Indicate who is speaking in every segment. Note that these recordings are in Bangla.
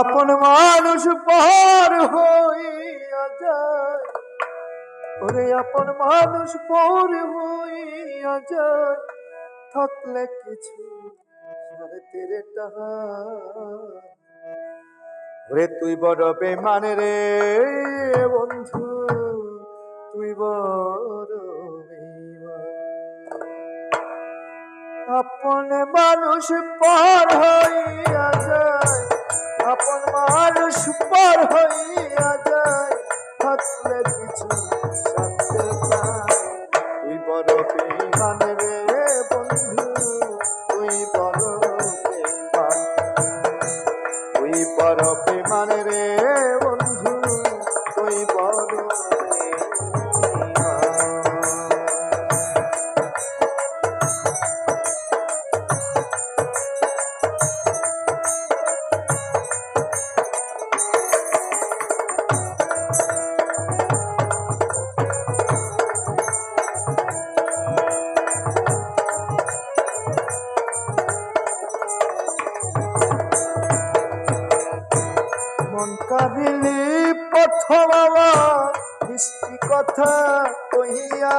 Speaker 1: আপন মানুষ পর হইয়া যায়। ওরে আপন মানুষ পর হইয়া যায়। থাকলে কিছু ওরে তুই বড় বেমান রে বন্ধু, তুই বড় আপন মানুষ পর হইয়া যায়। আপন মানুষ পর হইয়া যায়, থাকলে কিছু পায়। তুই বড় বেঈমান রে বন্ধু তুই বড় তুই বড় বেমান রে মন কাহিলি প্রথম আমার মিষ্টি কথা কহিয়া।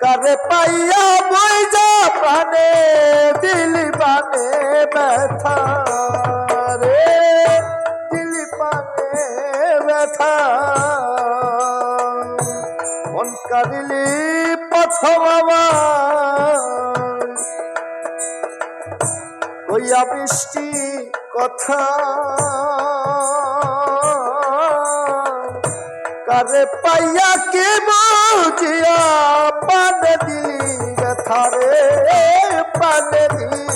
Speaker 1: কারে পাইয়া বই যা প্রাণে, দিলি বানে ব্যথা রে। দিলি বানে ব্যথা। মন কাহিলি প্রথম আমার কইয়া বৃষ্টি কথা। কারে পাইয়া কে বুঝিয়া পানে দিলি ব্যথা রে পানে দিলি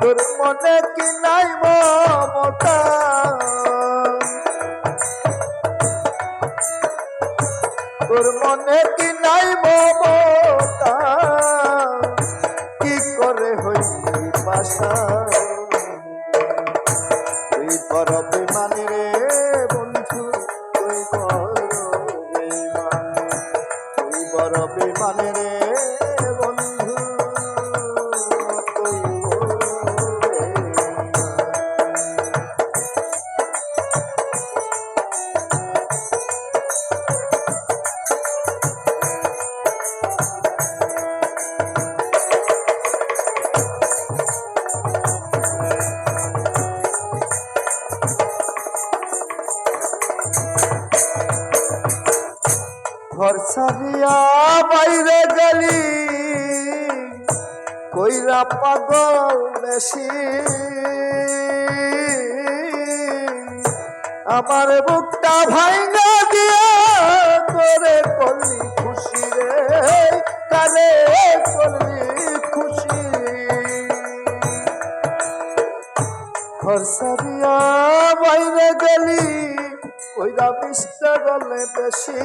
Speaker 1: তোর মনে কি নাই মমতা? তোর মনে কি নাই মমতা? হইলি পাশা ঘর সারিয়া বাইরে গেলি, কইরা পাগল বেশি। আমার বুকটা ভাইঙ্গা দিয়া করে করলি খুশি রে করলি খুশি। ঘর সারিয়া বাইরে গেলি কইরা মিশতে গলে বেশি।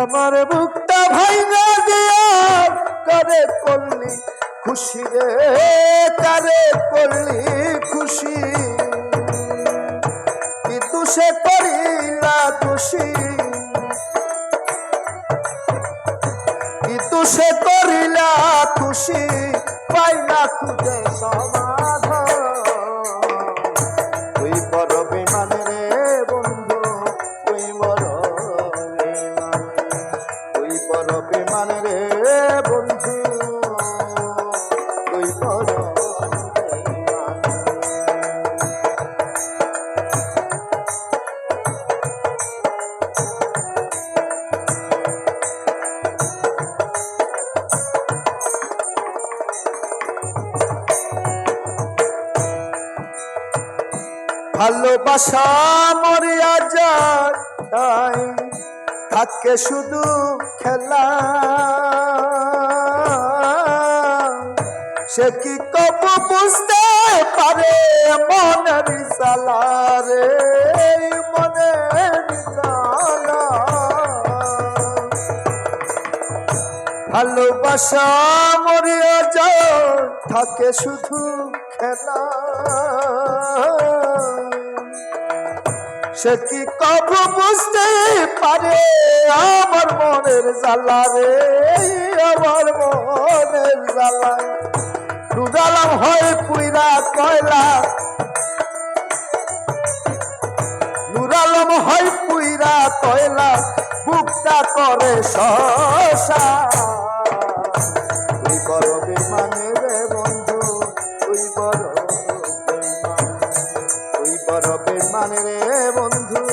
Speaker 1: আমার বুকটা ভাইঙ্গা দিয়া করে করলি খুশি রে, কারে করলি খুশি? কিন্তু সে করিলা খুশি কিন্তু সে করিলা খুশি পাইলা খুঁজে সমাধান ভালোবাসা মরিয়া যায় থাকে শুধু খেলা। সে কি কব বুঝতে পারে মনের জ্বালা রে? মনের ভালোবাসা মরিয়া যায় থাকে শুধু সে কি কব বুঝতে পারে? আমার মনের জ্বালা রে, আমার মনের জ্বালা। ডুডালাম হয় পুইরা কয়লা। নুরালম হয় পুইরা কয়লা, বুকটা করে শশা। তুই বড় বেমানে বড় প্রেম মানে রে বন্ধু।